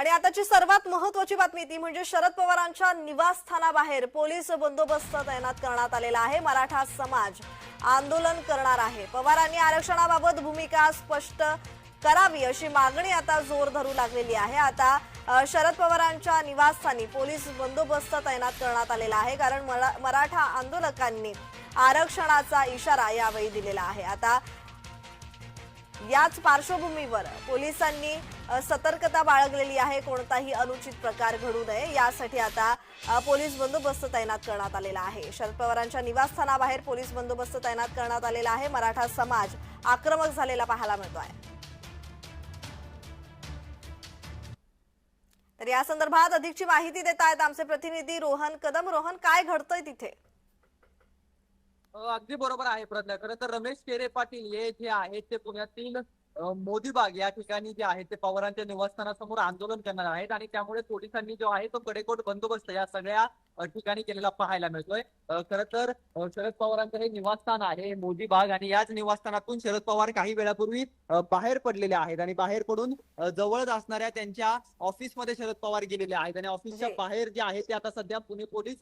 आणि आताची सर्वात महत्वाची बातमी ती म्हणजे शरद पवारांच्या निवासस्थानाबाहेर पोलीस बंदोबस्त तैनात करण्यात आलेला आहे. मराठा समाज आंदोलन करणार आहे. पवारांनी आरक्षणाबाबत भूमिका स्पष्ट करावी अशी मागणी आता जोर धरू लागलेली आहे. आता शरद पवारांच्या निवासस्थानी पोलीस बंदोबस्त तैनात करण्यात आलेला आहे कारण मरा- मराठा आंदोलकांनी आरक्षणाचा इशारा यावेळी दिलेला आहे. आता याच पार्श्वभूमीवर पोलिसांनी सतर्कता बाळगलेली आहे कोणताही अनुचित प्रकार घडू नये. यासाठी आता पोलीस बंदोबस्त तैनात करण्यात आलेला आहे. शरद पवारांच्या निवासस्थानाबाहेर पोलीस बंदोबस्त तैनात करण्यात आलेला आहे. मराठा समाज आक्रमक झालेला पाहायला मिळतो आहे तर या संदर्भात अधिकची माहिती देत आहेत आमचे प्रतिनिधी रोहन कदम. रोहन काय घडतंय तिथे? अगदी बरोबर आहे प्रज्ञा. खरं तर रमेश केरे पाटील हे जे आहेत. ते पुण्यातील मोदीबाग या ठिकाणी जे आहे ते पवारांच्या निवासस्थानासमोर आंदोलन करणार आहेत आणि त्यामुळे पोलिसांनी जो आहे तो कडेकोट बंदोबस्त या सगळ्या ठिकाणी केलेला पाहायला मिळतोय. खरं तर शरद पवारांचं हे निवासस्थान आहे मोदीबाग आणि याच निवासस्थानातून शरद पवार काही वेळापूर्वी बाहेर पडलेले आहेत आणि बाहेर पडून जवळच असणाऱ्या त्यांच्या ऑफिसमध्ये शरद पवार गेलेले आहेत. आणि ऑफिसच्या जी. बाहेर जे आहे ते आता सध्या पुणे पोलीस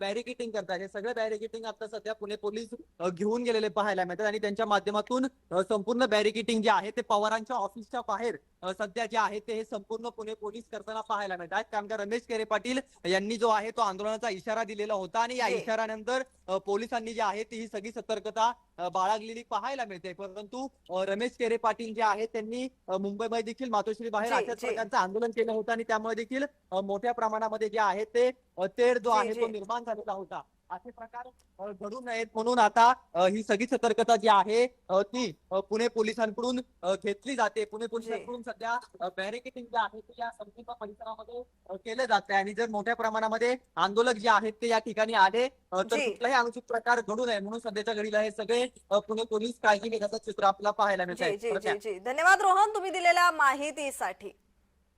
बॅरिकेटिंग करतात हे सगळं बॅरिकेटिंग आता सध्या पुणे पोलीस घेऊन गेलेले पाहायला मिळतात. आणि त्यांच्या माध्यमातून संपूर्ण बॅरिकेटिंग जे आहे ते पवारांच्या ऑफिसच्या बाहेर सध्या जे आहे ते हे संपूर्ण पुणे पोलीस करताना पाहायला मिळतात त्यानंतर रमेश केरे पाटील यांनी जो आहे तो आंदोलनाचा इशारा दिलेला होता आणि या जी. इशाऱ्यानंतर पोलिसांनी जे आहे ती ही सगळी सतर्कता बाळगलेली पाहायला मिळते परंतु रमेश केरे पाटील जे आहेत त्यांनी मुंबईमध्ये देखील मातोश्री बाहेर अशाच. प्रकारचं आंदोलन केलं होतं आणि त्यामुळे देखील मोठ्या प्रमाणामध्ये जे आहे ते तेढ जो आहे तो. निर्माण झालेला होता असे प्रकार घडू नयेत म्हणून आता ही सगळी सतर्कता जी आहे ती पुणे पोलिसांकडून घेतली जाते. पुणे पोलिसांकडून सध्या बॅरिकेटिंग जे आहे ते या संपूर्ण परिसरामध्ये केलं जाते. आणि जर मोठ्या प्रमाणामध्ये आंदोलक जे आहेत ते या ठिकाणी आले तर. कुठलाही अनुचित प्रकार घडू नये म्हणून सध्याच्या घडीला हे सगळे पुणे पोलीस काळजी घेण्याचं चित्र आपल्याला पाहायला मिळत आहे धन्यवाद रोहन तुम्ही दिलेल्या माहितीसाठी.